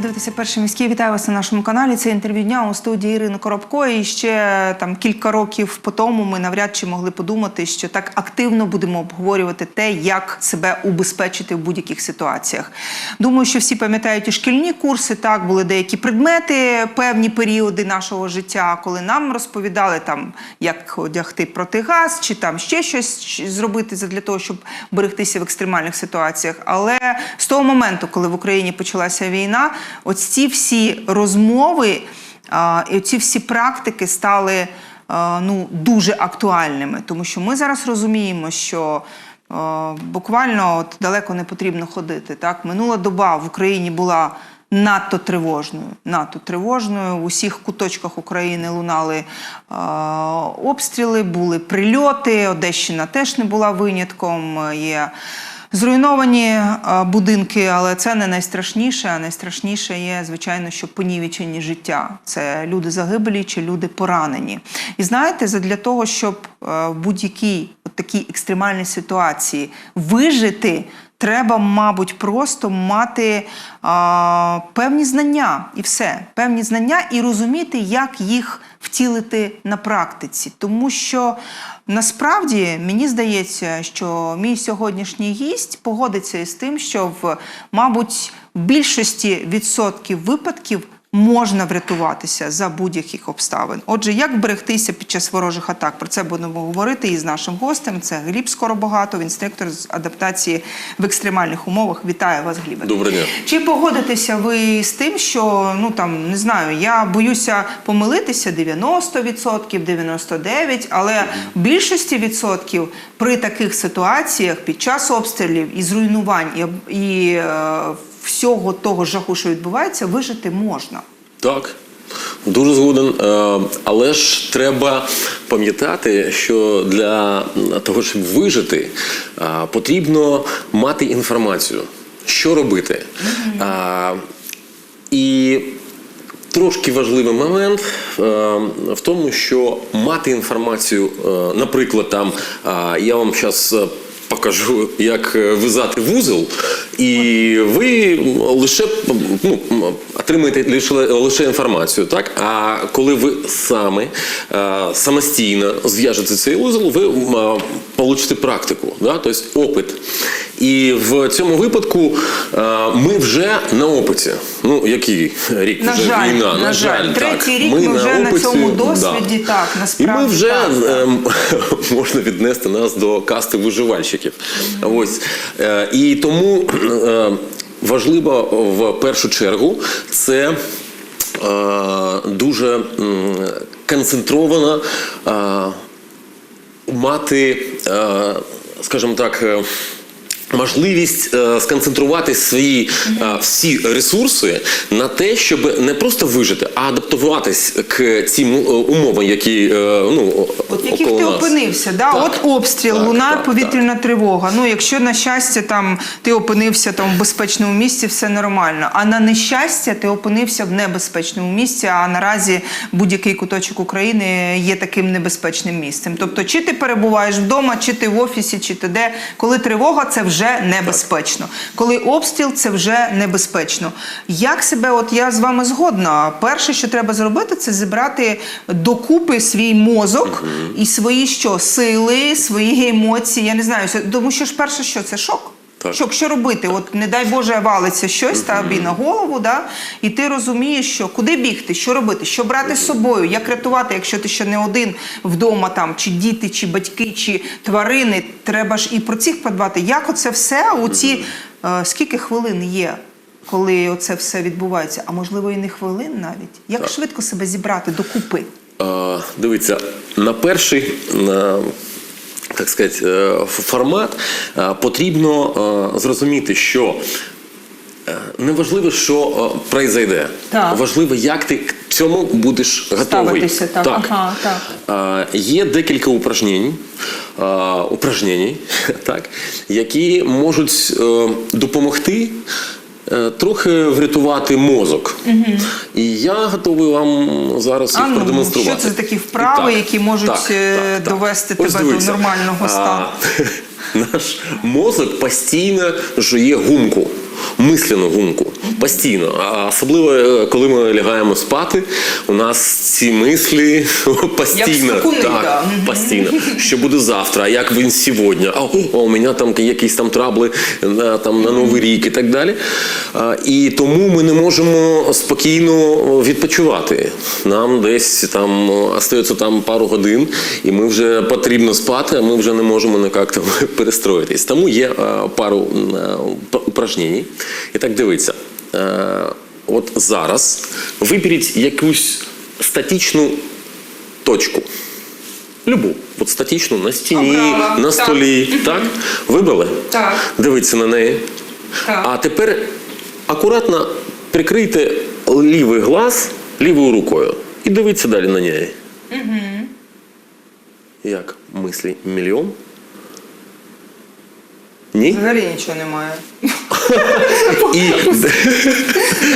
Ви дивитеся перший міський. Вітаю вас на нашому каналі. Це інтерв'ю дня у студії Ірини Коробко. І ще там кілька років по тому ми навряд чи могли подумати, що так активно будемо обговорювати те, як себе убезпечити в будь-яких ситуаціях. Думаю, що всі пам'ятають і шкільні курси. Так були деякі предмети, певні періоди нашого життя, коли нам розповідали там, як одягти протигаз, чи там ще щось зробити для того, щоб берегтися в екстремальних ситуаціях. Але з того моменту, коли в Україні почалася війна, ось ці всі розмови і ці всі практики стали ну, дуже актуальними, тому що ми зараз розуміємо, що е, буквально от далеко не потрібно ходити. Так? Минула доба в Україні була надто тривожною. Надто тривожною. В усіх куточках України лунали е, обстріли, були прильоти. Одещина теж не була винятком. Є Зруйновані е, будинки, але це не найстрашніше. А найстрашніше є, звичайно, що понівечені життя. Це люди загиблі чи люди поранені. І знаєте, для того, щоб е, в будь-якій такій екстремальній ситуації вижити. Треба, мабуть, просто мати а, певні знання і все, певні знання і розуміти, як їх втілити на практиці. Тому що насправді мені здається, що мій сьогоднішній гість погодиться із тим, що в, мабуть, більшості відсотків випадків можна врятуватися за будь-яких обставин. Отже, як берегтися під час ворожих атак? Про це будемо говорити із нашим гостем. Це Гліб Скоробогатов, інструктор з адаптації в екстремальних умовах. Вітаю вас, Глібе. Доброго дня. Чи погодитеся ви з тим, що ну там не знаю, я боюся помилитися 90%, 99%, але в більшості відсотків при таких ситуаціях під час обстрілів і зруйнувань і, і е, всього того жаху, що відбувається, вижити можна. Так. Дуже згоден. Е, Але ж треба пам'ятати, що для того, щоб вижити, е, потрібно мати інформацію, що робити. Е, І трошки важливий момент в тому, що мати інформацію, наприклад, там я вам зараз. Покажу, як е, в'язати вузол, і ви лише ну, отримаєте лише, лише інформацію. Так? А коли ви саме е, самостійно зв'яжете цей вузол, ви е, получите практику, да? тобто опит. І в цьому випадку ми вже на опиті. Ну, який рік На вже жаль, війна? на жаль. Третій рік ми вже на опиті, цьому досвіді, так, І ми вже так, так. ем, можна віднести нас до касти виживальщиків. Ось. Е, І тому е, важливо в першу чергу це. е, Дуже концентровано мати, скажімо так, можливість е, сконцентрувати свої е, всі ресурси на те, щоб не просто вижити, а адаптуватись к цим е, умовам, які е, ну, От яких ти нас. опинився, да? Так, от обстріл, так, лунає так, повітряна тривога. Ну, якщо на щастя там ти опинився там в безпечному місці, все нормально. А на нещастя ти опинився в небезпечному місці. А наразі будь-який куточок України є таким небезпечним місцем. Тобто, чи ти перебуваєш вдома, чи ти в офісі, чи ти де, коли тривога, це вже небезпечно. Коли обстріл, це вже небезпечно. Як себе, от я з вами згодна. Перше, що треба зробити, це зібрати докупи свій мозок і свої що сили, свої емоції. Я не знаю, тому що ж перше, що це шок. Так. Що робити? От не дай Боже, валиться щось та тобі на голову, да? і ти розумієш, що куди бігти, що робити, що брати з собою, як рятувати, якщо ти ще не один вдома, там чи діти, чи батьки, чи тварини. Треба ж і про цих подбати. Як оце все у ці е, скільки хвилин є? Коли оце все відбувається, а можливо і не хвилин навіть. Як швидко себе зібрати докупи? Е, Дивіться, на перший на, так сказати, е, формат е, потрібно е, зрозуміти, що не важливо, що произойде. Так. Важливо, як ти к цьому будеш готовий. Ставитися, так. Ага, так. Є декілька упражнень, упражнень так, які можуть допомогти. Е, Трохи врятувати мозок. І я готовий вам зараз їх А ну, продемонструвати. що це такі вправи, так, які можуть, е, довести тебе до нормального стану? А, наш мозок постійно жує гумку. Мислену гумку постійно. А особливо е, коли ми лягаємо спати, у нас ці мислі постійно. скакуни, так, да. Постійно. Що буде завтра? А як він сьогодні? А, у мене там якісь там трабли на, там, на Новий рік і так далі. А, і тому ми не можемо спокійно відпочивати. Нам десь там остається там пару годин, і ми вже потрібно спати, а ми вже не можемо ніяк там перестроїтись. Тому є а, пару а, п- упражнень. І так дивіться. Е, от зараз виберіть якусь статичну точку. Любу. От статичну на стіні, Обрала. на Так. столі. Так? Вибрали? Так. Дивіться на неї. Так. А тепер акуратно прикрийте лівий глаз лівою рукою. І дивіться далі на неї. Угу. Як мислі мільйон? Ні? Взагалі нічого немає. І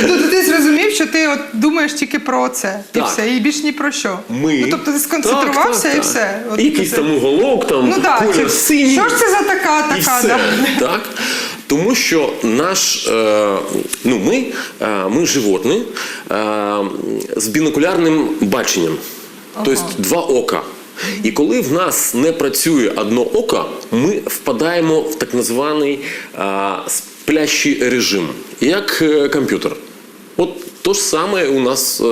Тобто ти зрозумів, що ти от думаєш тільки про це. І Так. все, і більш ні про що. ми. Ну, тобто ти сконцентрувався Так, так, і так. все. От Якийсь ти- там уголок, там Ну так, колір синій. що ж це за така, така, і все. да? Так? Тому що наш, е, ну, ми, е, ми животні е, з бінокулярним баченням. Тобто два ока. І коли в нас не працює одно око, ми впадаємо в так званий а, сплящий режим, як е, комп'ютер. От то ж саме у нас. е,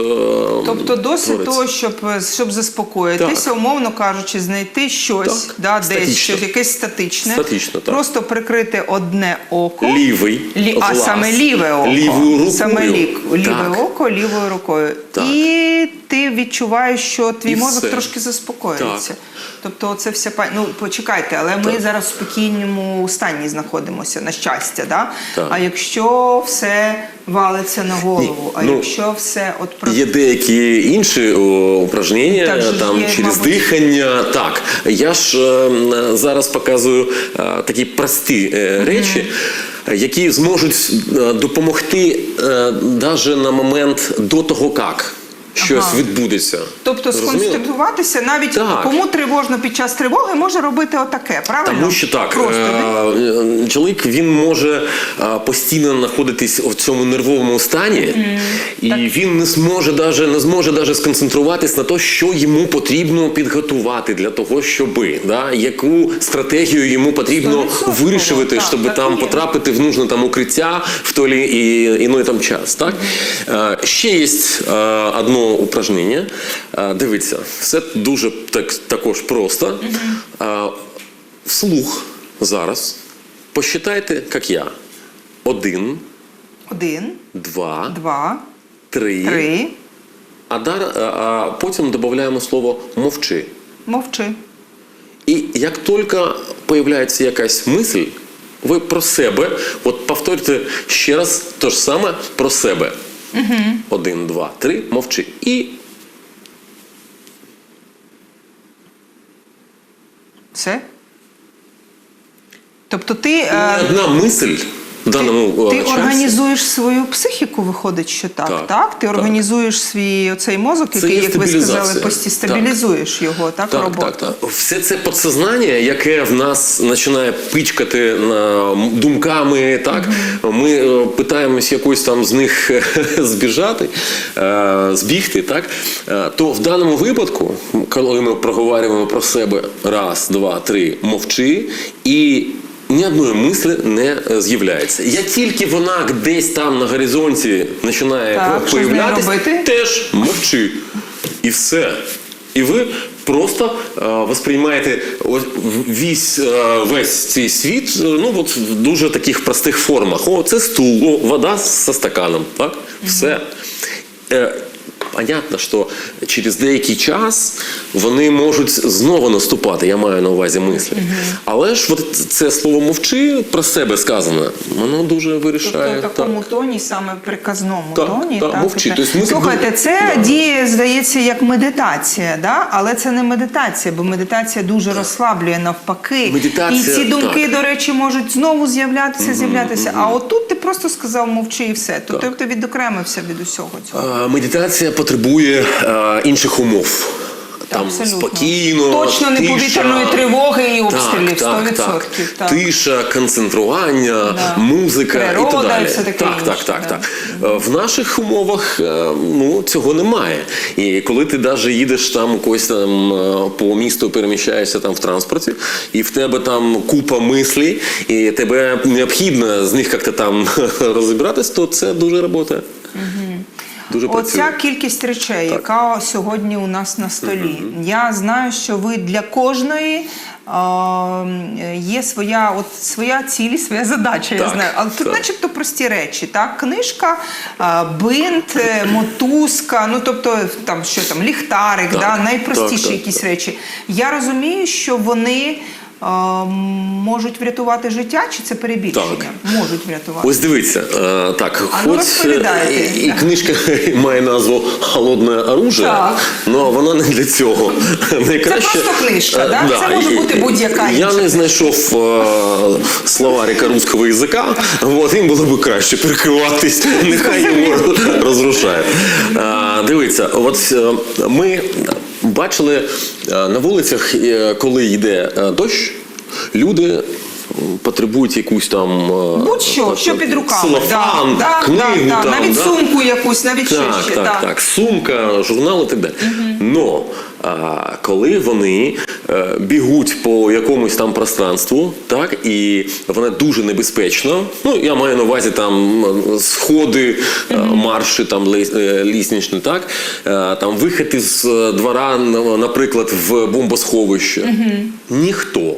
Тобто твориться. того, щоб, щоб заспокоїтися, Так. умовно кажучи, знайти щось, Так. да, десь щось, якесь статичне, Статично, так. просто прикрити одне око. Лівий Лі... А саме ліве око. Лівою рукою. Саме лік... ліве Так. око лівою рукою. Так. І ти відчуваєш, що твій І мозок все. трошки заспокоюється. Так. Тобто, це па- ну почекайте, але ми зараз в спокійному стані знаходимося, на щастя, да? Так. А якщо все валиться на голову, а ну, якщо все от про Є деякі інші упражнення, Так там є, через мабуть. дихання. Так, я ж е, зараз показую е, такі прості е, речі. е, Які зможуть е, допомогти навіть на момент до того, як щось Ага. відбудеться. Тобто сконцентруватися навіть Так. кому тривожно під час тривоги може робити отаке, правильно? Тому що так, Просто, е, чоловік він може е, постійно знаходитись в цьому нервовому стані, і він не зможе даже, не зможе даже сконцентруватись на те, що йому потрібно підготувати для того, щоби, да, яку стратегію йому потрібно вирішувати, так, щоб так там потрапити в нужне там укриття в той і іной там час. Так? Е, Ще є е, упражнення. Дивіться, все дуже так, також просто. Вслух зараз посчитайте, як я. Один, Один, два, два, три. три. А, дар, а, а потім додаємо слово мовчи. Мовчи. І як тільки появляється якась мисль, ви про себе, от повторюйте ще раз те ж саме про себе. Угу. Один, два, три, мовчи. І Все. Тобто ти, ні е, одна мисль в даному ти е, часі. організуєш свою психіку, виходить, що так. Так. Так, Ти так. організуєш свій оцей мозок, Це який, як ви сказали, стабілізація. пості стабілізуєш його, так, Так, роботу. так, так. Все це підсознання, яке в нас починає пичкати на думками, так ми е, питаємось якось там з них збіжати, е, збігти, так то в даному випадку, коли ми проговорюємо про себе раз, два, три, мовчи і. Ні одної мислі не е, з'являється. Як тільки вона десь там на горизонті починає з появлятися, теж мовчи. І все. І ви просто е, восприймаєте ось весь, е, весь цей світ е, ну, от в дуже таких простих формах. О, це стул, о, вода зі стаканом. Так? Все. Е, Понятно, що через деякий час вони можуть знову наступати, я маю на увазі мислі. Але ж от це слово мовчи про себе сказане, воно дуже Тобто вирішає. в такому тоні, саме приказному Так, тоні. так, мовчи. Тобто Слухайте, це Да. діє, здається, як медитація, да? але це не медитація, бо медитація дуже розслаблює навпаки. Медитація, І ці думки, так. до речі, можуть знову з'являтися, з'являтися. А отут ти просто сказав мовчи і все. Тобто ти відокремився від усього цього. Медитація потребує е, інших умов. там Абсолютно. спокійно. Точно не тиша. повітряної тривоги і обстрілів, Так, так, 100%, так. так. Тиша, концентрування, Да. музика Природа і так далі. і все таке так, так, так, да. так. Е, В наших умовах е, ну, цього немає. І коли ти навіть їдеш там когось там е, по місту, переміщаєшся там в транспорті, і в тебе там купа мислей, і тебе необхідно з них як-то там розібратись, то це дуже робота. Дуже працює. Оця кількість речей, яка сьогодні у нас на столі. Я знаю, що ви для кожної. е, Є своя, от своя ціль, своя задача, я знаю. Але тут, так. начебто, прості речі. Так, книжка, е, бинт, е, мотузка, ну тобто там що там, ліхтарик, Так, да, найпростіші так, так, якісь так. речі. Я розумію, що вони можуть врятувати життя, чи це перебільшення? Так. Можуть врятувати. Ось дивіться, е, так, А ну, хоч е, і, і книжка має назву Холодне оружие, але вона не для цього. Найкраще, просто книжка, Е, да? Це може бути будь-яка Я інша не знайшов словарика руського язика, от їм було б краще прикриватись, нехай його розрушає. Дивіться, от ми бачили е, на вулицях, е, коли йде е, дощ, люди. Потребують якусь там Будь-що, що під руками. Целофан, да, да, книгу да, да. там, навіть да? сумку якусь, навіть Так, ще. так, так. так, Сумка, журнал і так далі. Но а, коли вони е, бігуть по якомусь там пространству, так, і вона дуже небезпечно. Ну, я маю на увазі там сходи, е, марші там е, лісничні, так, там вихід із е, двора, наприклад, в бомбосховище. Ніхто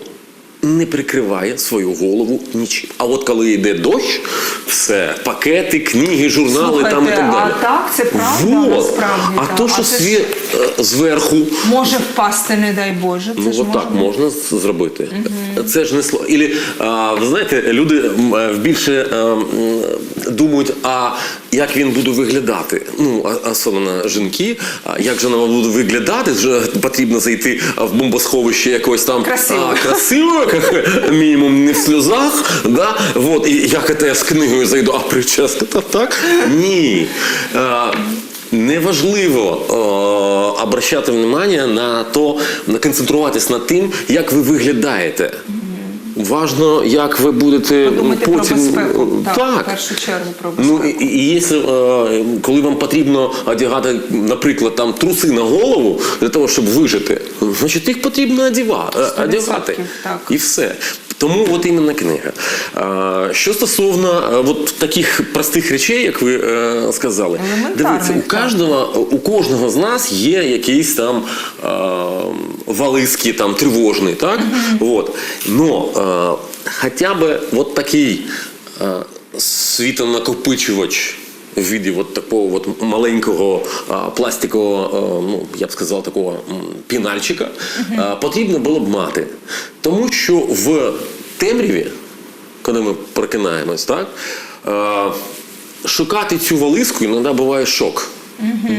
не прикриває свою голову нічим. А от коли йде дощ, все, пакети, книги, журнали там і так далі. а так, це правда, Вот. насправді, А так. то, що А це ж- е, зверху. Може впасти, не дай Боже. Це Ну, ж от так можна. можна з- зробити. Це ж не слово. Ілі, а, ви знаєте, люди е, більше е, м, думають, а як він буде виглядати? Ну, особливо жінки, як же вона буде виглядати? Вже потрібно зайти в бомбосховище якось там Красиво. а, красиво, як мінімум не в сльозах. Да? Вот, і як це я з книгою зайду, а прическа то так? Ні. А, Неважливо обращати внимание на то, на концентруватись над тим, як ви виглядаєте. Важно, як ви будете Подумайте про потім. безпеку. Так, так. в першу чергу про Ну і, і якщо, е, коли вам потрібно одягати, наприклад, там труси на голову для того, щоб вижити, значить їх потрібно е, 100%, одягати. так. І все. Тому от іменно книга. Що стосовно е, от таких простих речей, як ви е, сказали, дивіться, у кожного, у кожного з нас є якийсь там вализки там тривожний, так? От. Но е, хоча б от такий світонакопичувач в віді от такого от маленького а, пластикового, а, ну я б сказав, такого пінальчика, а, потрібно було б мати. Тому що в темряві, коли ми прокинаємось, так, а, шукати цю вализку іноді буває шок.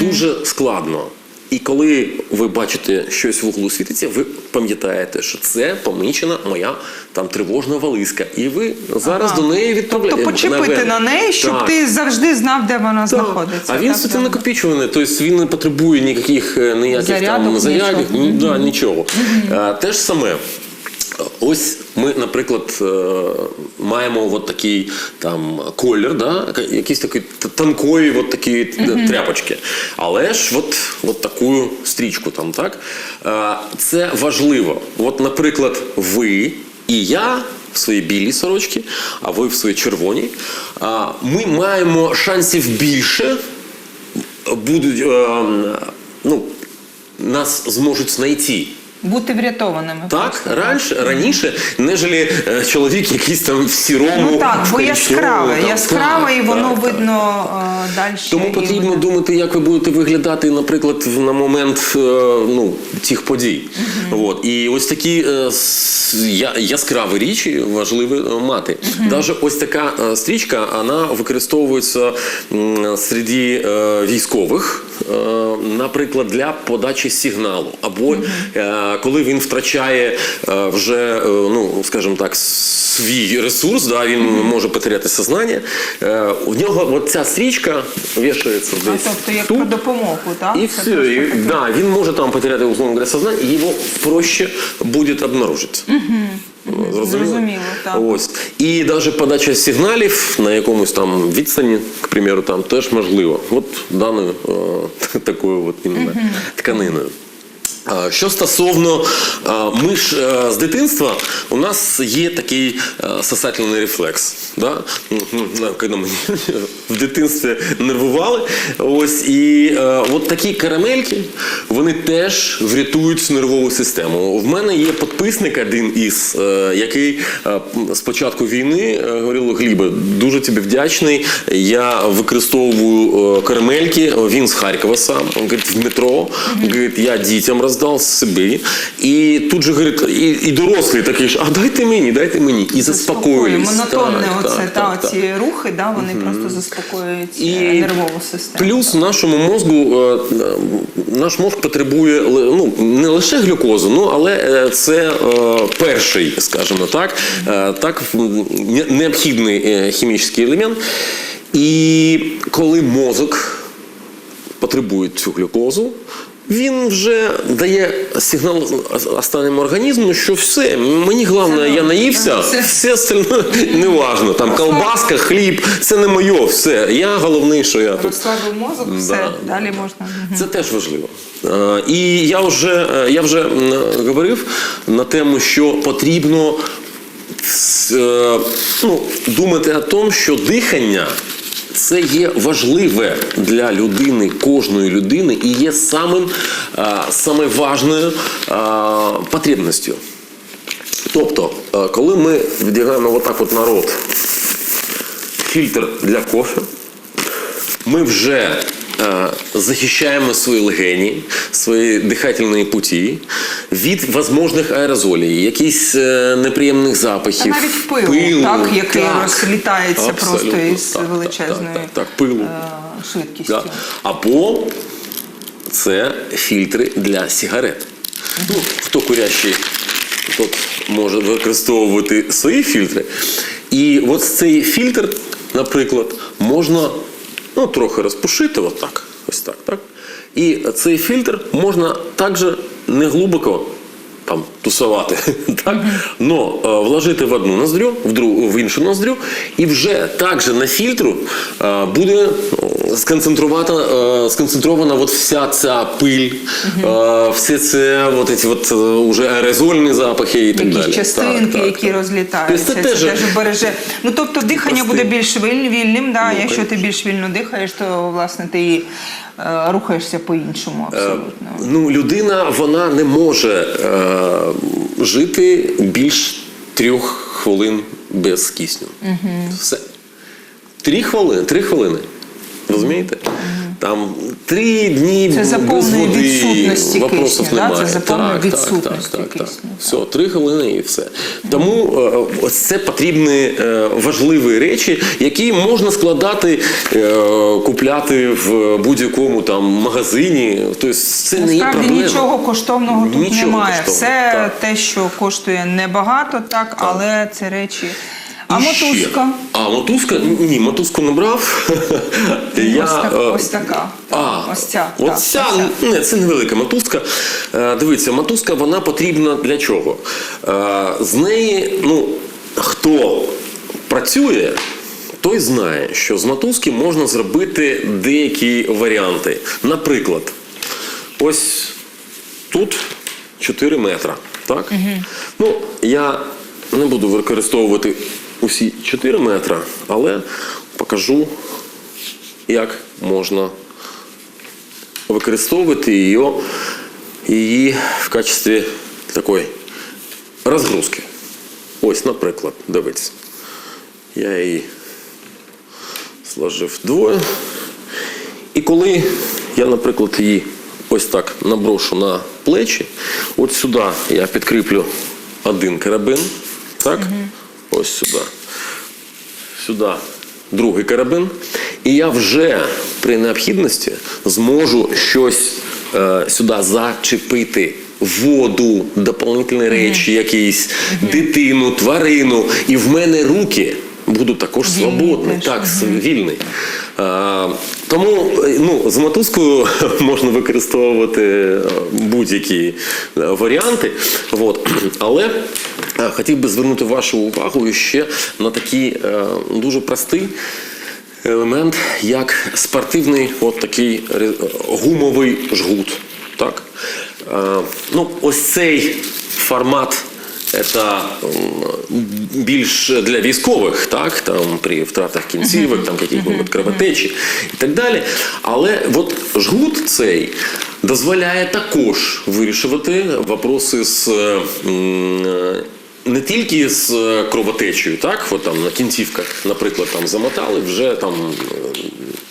Дуже складно. І коли ви бачите щось в углу світиться, ви пам'ятаєте, що це помічена моя там тривожна вализка. І ви зараз Ага. до неї відправляєте. Тобто почепити на неї, щоб Так. ти завжди знав, де вона Так. знаходиться. А він Так, кстати, так. тобто він не потребує ніяких е, ніяких Зарядок, там зарядів, нічого. ні, да, нічого. А, те ж саме. Ось ми, наприклад, е, маємо от такий там колір, да? якісь такі танкові от такі тряпочки. Але ж от, от таку стрічку там, так? Е, Це важливо. От, наприклад, ви і я в своїй білій сорочці, а ви в своїй червоній. Ми маємо шансів більше будуть е, ну, нас зможуть знайти. Бути врятованими. Так, просто. раніше, раніше, нежели е, чоловік якийсь там в сірому. Ну так, бо яскраве, Так, і воно так, так. видно е, далі. Тому потрібно видно. думати, як ви будете виглядати, наприклад, на момент е, ну, цих подій. От. І ось такі е, я- яскраві річі важливо мати. Навіть ось така стрічка вона використовується серед е, військових. Е, наприклад, для подачі сигналу, або е, коли він втрачає е, вже, ну скажімо так, свій ресурс, да, він може потеряти сознання. У нього от ця стрічка вішається А десь тобто як тут. про допомогу, так? Це все. да, він може там потеряти, условно говоря, сознание, и его проще будет обнаружить. Зрозуміло, так. Ось. І навіть подача сигналів на якомусь там відстані, к примеру, там теж можливо. От даною е, такою от іменно тканиною. Що стосовно, ми ж е, з дитинства у нас є такий е, сосательний рефлекс. Да? Ну, ну, в дитинстві нервували. Ось, і е, от такі карамельки вони теж врятують нервову систему. В мене є підписник один із, який з початку війни говорив Глібе, дуже тобі вдячний. Я використовую карамельки. Він з Харкова сам. Він говорить, в метро. Говорить, я дітям роздав собі. І тут же говорить, і, і дорослий такий ж, а дайте мені, дайте мені. І заспокоююсь. Монотонне Так, оце, так, та, так, так. оці рухи, да, вони просто заспокоюють І е, нервову систему. Плюс нашому мозку, е, е, наш мозк потребує ну, не лише глюкозу, ну, але це перший, скажімо так, так необхідний хімічний елемент. І коли мозок потребує цю глюкозу, він вже дає сигнал останньому організму, що все, мені головне, я наївся, Все. остальне не важно. Там колбаска, хліб, це не моє, все. Я головний, що я тут. Розслабив мозок, все, далі можна. Це теж важливо. Е, І я вже, е, я вже говорив на тему, що потрібно е, ну, думати о тому, що дихання. Це є важливе для людини, кожної людини, і є самим, е, саме важною е, потребністю. Тобто, е, коли ми вдягаємо отак от народ фільтр для кофе, ми вже захищаємо свої легені, свої дихательні путі від возможних аерозолей, якісь е, неприємних Та запахів. навіть пилу, пилу, так, який так. розлітається просто із так, так, величезною Так, так, так, пилу. е, швидкістю. Да. Або це фільтри для сигарет. Ну, хто курящий, тот може використовувати свої фільтри. І от цей фільтр, наприклад, можна ну, трохи розпушити, отак, ось так, так. І цей фільтр можна також не глибоко там тусувати, так? Но е, вложити в одну ноздрю, в другу в іншу ноздрю, і вже також на фільтру е, буде е, сконцентрована, сконцентрована от вся ця пиль, все це от ці от, уже аерозольні запахи і так Якісь далі. частинки, Так, які так. розлітаються, це теж, береже. Ну тобто дихання Прости. буде більш вільним. Да? Ну, Якщо ти більш вільно дихаєш, то власне ти рухаєшся по-іншому абсолютно. Ну, людина вона не може е, жити більш трьох хвилин без кисню. Все. Три хвилини. Три хвилини. Розумієте? Там три дні Це за без води, відсутності вопросів кисню, да? Це Так, відсутності так, так, так, так. Все, три хвилини і все. Тому е, ось це потрібні е, важливі речі, які можна складати, е, купляти в будь-якому там магазині. Тобто це не є проблема. нічого коштовного тут Нічого немає. коштовного, Все так. те, що коштує небагато, так, але це речі. А ще. мотузка? А мотузка? Ні, мотузку не брав. Я, ось, так, е, ось така. А, ось ця. От так, ця, ось не, це невелика мотузка. Е, Дивіться, мотузка вона потрібна для чого? Е, З неї, ну, хто працює, той знає, що з мотузки можна зробити деякі варіанти. Наприклад, ось тут 4 метра. Так? Ну, я не буду використовувати усі 4 метра, але покажу, як можна використовувати її, її в качестві такої розгрузки. Ось, наприклад, дивіться. Я її сложив двоє. І коли я, наприклад, її ось так наброшу на плечі, от сюди я підкріплю один карабин, так? Ось сюди. Сюди другий карабин. І я вже при необхідності зможу щось е, сюди зачепити. Воду, дополнительні речі, якісь дитину, тварину, і в мене руки будуть також свободні, так, вільний. Тому е, ну, з мотузкою можна використовувати е, будь-які е, варіанти. От. Але хотів би звернути вашу увагу ще на такий дуже простий елемент, як спортивний от такий гумовий жгут. Так? Е, ну, ось цей формат це більш для військових, так, там при втратах кінцівок, там яких-небудь кровотечі і так далі. Але от жгут цей дозволяє також вирішувати вопроси з. Не тільки з е, кровотечею, так, от там на кінцівках, наприклад, там замотали, вже там е,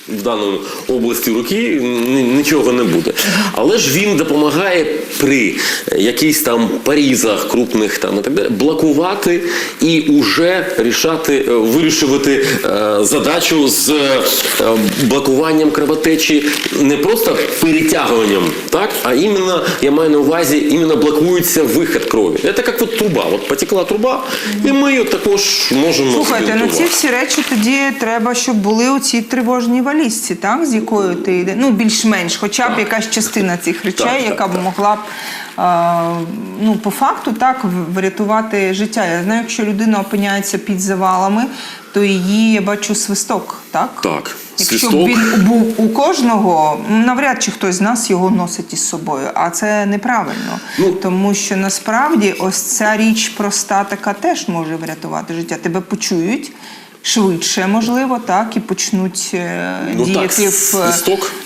в даній області руки нічого не буде. Але ж він допомагає при якихось там порізах крупних там і так далі блокувати і уже рішати, е, вирішувати е, задачу з е, блокуванням кровотечі не просто перетягуванням, так, а іменно, я маю на увазі, іменно блокується вихід крові. Це як от труба. От потекла труба, і ми її також можемо Слухайте, ну ці всі речі тоді треба, щоб були у цій тривожній валізці, так? З якою ти йде. Ну, більш-менш, хоча б якась частина цих речей, Так, так, яка б могла б. Ну, по факту так врятувати життя. Я знаю, якщо людина опиняється під завалами, то її я бачу свисток, так? Так, Якщо б він був у кожного, навряд чи хтось з нас його носить із собою, а це неправильно. Ну, Тому що насправді ось ця річ проста така теж може врятувати життя. Тебе почують швидше, можливо, так, і почнуть е, Ну, так, діяти в,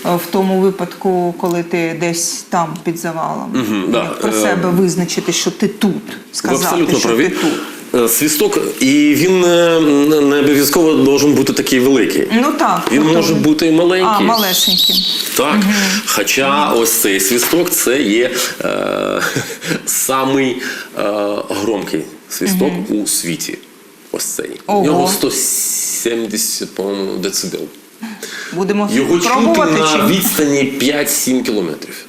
в тому випадку, коли ти десь там під завалом. Мгм, да. Про Е, себе визначити, що ти тут, Ви сказати, абсолютно що праві. ти тут. Е, Свісток, і він е, не обов'язково должен бути такий великий. Ну так. Він тобто- може бути і маленький. А, малесенький. Так. Хоча ось цей свісток це є е, самий е, громкий свісток у світі. Ось цей. Ого. У нього 170, по-моєму, децибел. Будемо Його чути на відстані 5-7 кілометрів.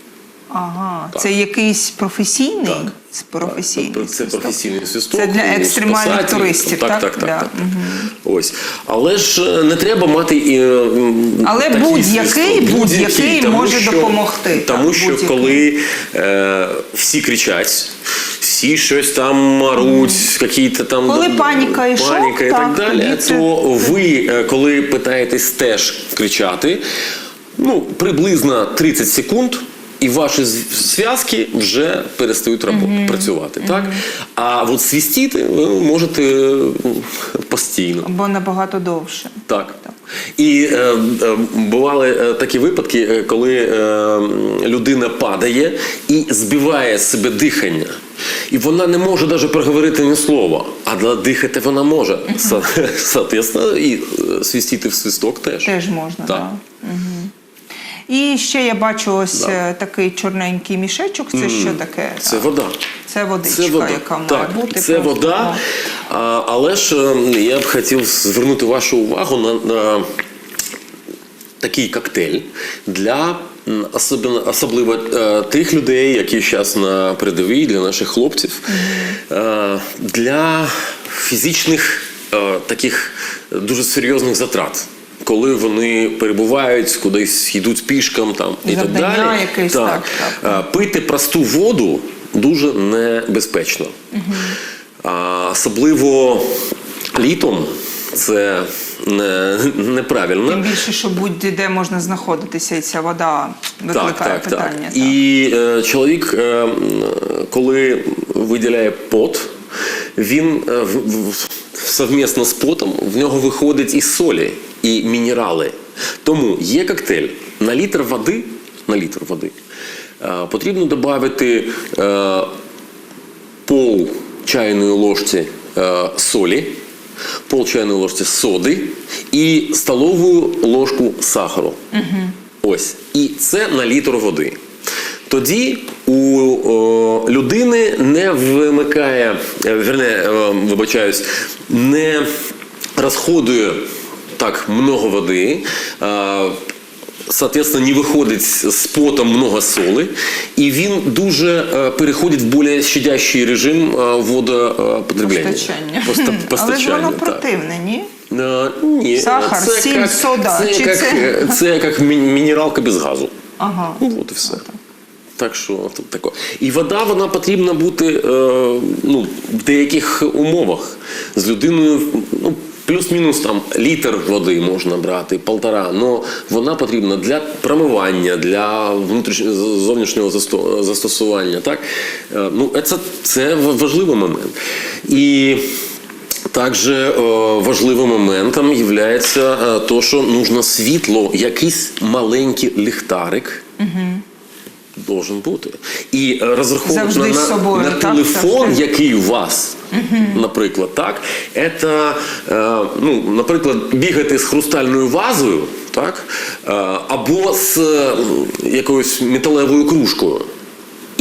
Ага, Так. це якийсь професійний? Так. Це професійний. Так, Це свисток? професійний свисток. Це для екстремальних туристів, Так, так? так, так. Да. так, так. Ось. Але ж е, не треба мати. і, е, Але будь-який, будь-який тому може що- допомогти. Тому що коли е, всі кричать, всі щось там маруть, якісь там Коли паніка і паніка і так, так, далі, це- то ви, е, коли питаєтесь теж кричати, ну, приблизно 30 секунд. І ваші зв'язки вже перестають рабо- працювати, так? А от свістіти ви можете е, постійно. Або набагато довше. Так. І е, е, бували е, такі випадки, е, коли е, людина падає і збиває з себе дихання. І вона не може навіть проговорити ні слова, а дихати вона може. Соответственно, і свістіти в свисток теж. Теж можна, Так. так. І ще я бачу ось е, такий чорненький мішечок. Це що таке? Це вода. Це водичка, Це вода. яка має так, бути. Це просто. вода. А, але ж е, я б хотів звернути вашу увагу на, на такий коктейль для особливо, особливо е, тих людей, які зараз на передовій, для наших хлопців, е, для фізичних таких дуже серйозних затрат. Коли вони перебувають, кудись йдуть пішком там і так далі. якесь, так, Е, Пити просту воду дуже небезпечно. А, особливо літом це не, неправильно. Тим більше, що будь-де можна знаходитися, і ця вода викликає питання. так. І е, чоловік, е, коли виділяє пот, він е, в- в- совмісно з потом в нього виходить і солі, і мінерали. Тому є коктейль на літр води, на літр води е, потрібно додати е, пол чайної ложці е, солі, пол чайної ложці соди і столову ложку сахару. Ось. І це на літр води. Тоді у о, людини не вимикає, верне, вибачаюсь, не розходує так много води. соответственно, не виходить з потом много соли, і він дуже переходить в більш щадящий режим водопотреблення. Постачання. Поста- Але воно противне, ні? Е, Ні, Сахар, це сіль, як, сода, Це, чи як, це- це як мінералка без газу. Ага. Ну, от і все. Так що тут тако. І вода вона потрібна бути е, ну, в деяких умовах. З людиною ну, плюс-мінус там літр води можна брати, полтора. але вона потрібна для промивання, для зовнішнього засто- застосування. Так? Е, ну, це, це важливий момент. І також е, важливим моментом є те, що нужно світло, якийсь маленький ліхтарик. Должен бути. І е, розраховувати на, собою, на так? телефон, Завжди. який у вас, наприклад, так, це, ну, наприклад, бігати з хрустальною вазою, так, е, або з е, якоюсь металевою кружкою.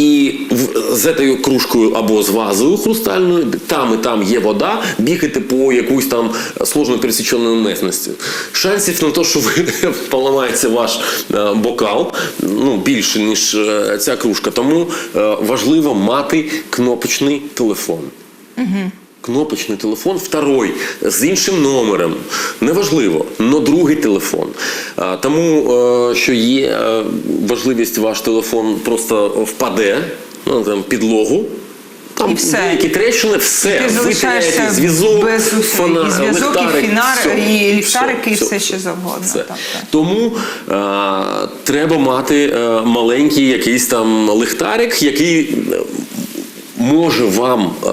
І в, з цією кружкою або з вазою хрустальною, там і там є вода, бігати по якусь там сложно пересіченій местності. Шансів на те, що ви поламається ваш е, бокал, ну, більше, ніж е, ця кружка. Тому е, важливо мати кнопочний телефон. Кнопочний телефон, второй, з іншим номером. Неважливо, но другий телефон. Тому, е, що є е, важливість, ваш телефон просто впаде ну, там, підлогу. Там І все. деякі трещини, все. Ти ви залишаєшся теряєте зв'язок, зв'язок, і ліхтарик, фінар, все, і ліхтарики, і все ще завгодно. все. Так, так. Тому е, треба мати е, маленький якийсь там лихтарик, який може вам е,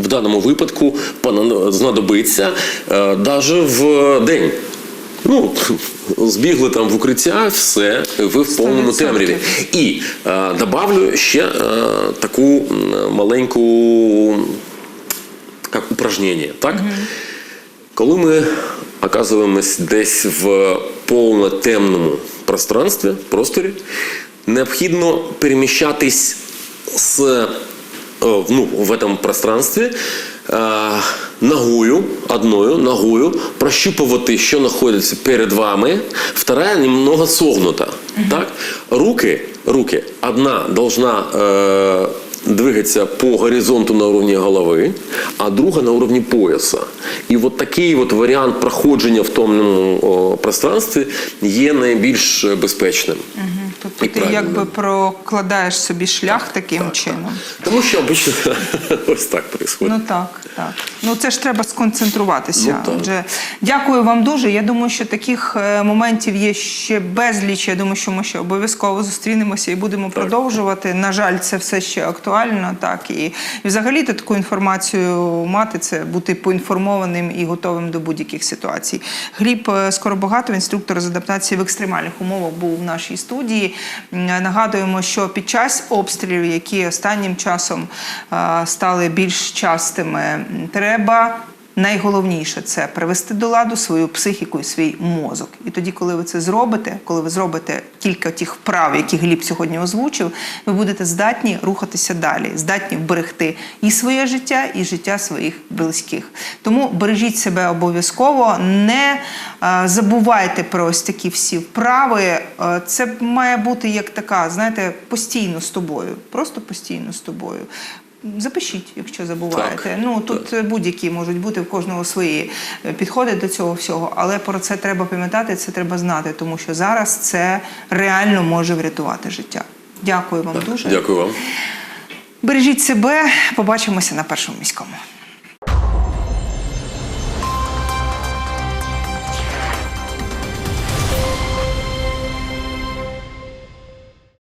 в даному випадку знадобиться е, навіть в день. Ну, збігли там в укриття, все, ви в повному 100%. темряві. І е, добавлю ще е, таку маленьку як упражнення, так? Коли ми оказуємось десь в повно темному пространстві, просторі, необхідно переміщатись з, е, ну, в этом пространстві е, ногою, одною ногою, прощупувати, що знаходиться перед вами, вторая немного согнута. Так? Руки, руки, одна должна е, двигаться по горизонту на уровні голови, а друга на уровні пояса. І от такий от варіант проходження в тому о, пространстві є найбільш безпечним. Тобто І ти правильно. якби прокладаєш собі шлях таким чином. Тому що обично ось так відбувається. Ну так, так. Ну це ж треба сконцентруватися. Ну, так. Отже, дякую вам дуже. Я думаю, що таких е, моментів є ще безліч. Я думаю, що ми ще обов'язково зустрінемося і будемо продовжувати. На жаль, це все ще актуально. Так і, і взагалі то таку інформацію мати це бути поінформованим і готовим до будь-яких ситуацій. Гліб е, Скоробогатов, інструктор з адаптації в екстремальних умовах, був в нашій студії. Нагадуємо, що під час обстрілів, які останнім часом стали більш частими, треба. Найголовніше це привести до ладу свою психіку і свій мозок. І тоді, коли ви це зробите, коли ви зробите кілька тих вправ, які Гліб сьогодні озвучив, ви будете здатні рухатися далі, здатні вберегти і своє життя, і життя своїх близьких. Тому бережіть себе обов'язково, не забувайте про ось такі всі вправи. Е, Це має бути як така, знаєте, постійно з тобою, просто постійно з тобою. Запишіть, якщо забуваєте. Так, ну тут будь-які можуть бути в кожного свої е, підходи до цього всього, але про це треба пам'ятати, це треба знати, тому що зараз це реально може врятувати життя. Дякую вам дуже. Дякую вам. Бережіть себе, побачимося на першому міському.